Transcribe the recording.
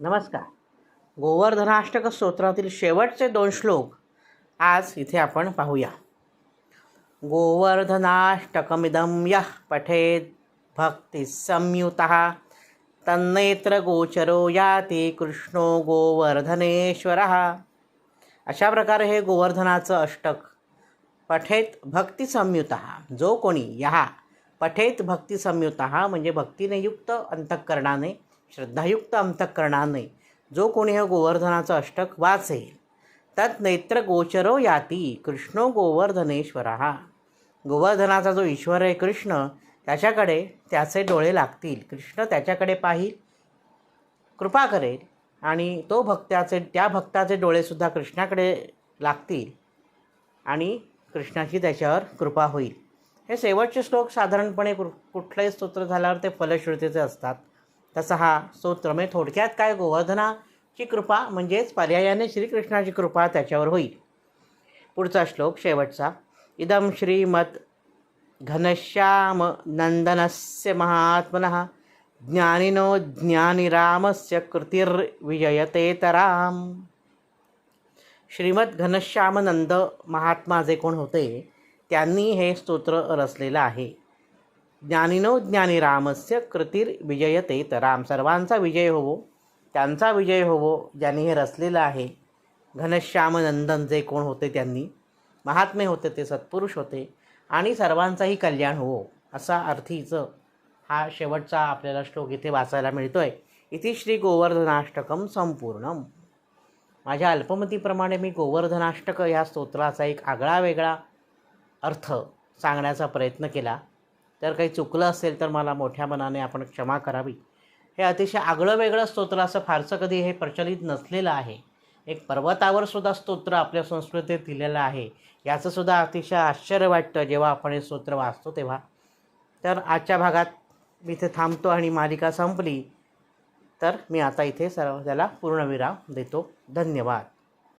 नमस्कार. गोवर्धनाष्टक स्तोत्रातील शेवटचे दोन श्लोक आज इथे आपण पाहूया. गोवर्धनाष्टकमिदं यः पठेत् भक्तिसंयुतः तन्नेत्रगोचरो याति कृष्णो गोवर्धनेश्वरः. अशा प्रकारे हे गोवर्धनाचं अष्टक पठेत भक्तिसंयुत जो कोणी या पठेत भक्तिसंयुत म्हणजे भक्तीने युक्त अंतःकरणाने श्रद्धायुक्त अंतःकरणाने जो कोणी हे गोवर्धनाचा अष्टक वाचेल तत् नेत्रगोचरो याती कृष्णो गोवर्धनेश्वर गोवर्धनाचा जो ईश्वर आहे कृष्ण त्याच्याकडे त्याचे डोळे लागतील. कृष्ण त्याच्याकडे पाहिल कृपा करेल आणि तो भक्ताचे त्या भक्ताचे डोळेसुद्धा कृष्णाकडे लागतील आणि कृष्णाची त्याच्यावर कृपा होईल. हे शेवटचे श्लोक साधारणपणे कु कुठलंही स्तोत्र झाल्यावर ते फलश्रुतीचे असतात. तसा हा स्तोत्र म्हणजे थोडक्यात काय गोवर्धनाची कृपा म्हणजेच पर्यायाने श्रीकृष्णाची कृपा त्याच्यावर होईल पुढचा श्लोक शेवटचा. इदम श्रीमत घनश्याम नंदनस्य महात्मन ज्ञानिनो ज्ञानिरामस्य कृतिर्विजयतेतराम श्रीमद घनश्यामनंद महात्मा जे कोण होते त्यांनी हे स्तोत्र रचलेलं आहे. ज्ञानिनो ज्ञानिरामस्य कृतीर विजयते राम सर्वांचा विजय होवो त्यांचा विजय होवो ज्यांनी हे रचलेलं आहे. घनश्यामनंदन जे कोण होते त्यांनी महात्मे होते ते सत्पुरुष होते आणि सर्वांचाही कल्याण होवो असा अर्थीचं हा शेवटचा आपल्याला श्लोक इथे वाचायला मिळतो आहे इथे श्री गोवर्धनाष्टकम संपूर्णम. माझ्या अल्पमतीप्रमाणे मी गोवर्धनाष्टक या स्तोत्राचा एक आगळा वेगळा अर्थ सांगण्याचा प्रयत्न केला. तर काही चुकलं असेल तर मला मोठ्या मनाने आपण क्षमा करावी. हे अतिशय आगळं वेगळं स्तोत्र असं फारसं कधी हे प्रचलित नसलेलं आहे. एक पर्वतावर सुद्धा स्तोत्र आपल्या संस्कृतीत दिलेलं आहे. याचंसुद्धा अतिशय आश्चर्य वाटतं जेव्हा आपण हे स्तोत्र वाचतो तेव्हा. तर आजच्या भागात मी इथे थांबतो आणि मालिका संपली. तर मी आता इथे सर्व त्याला पूर्णविराम देतो. धन्यवाद.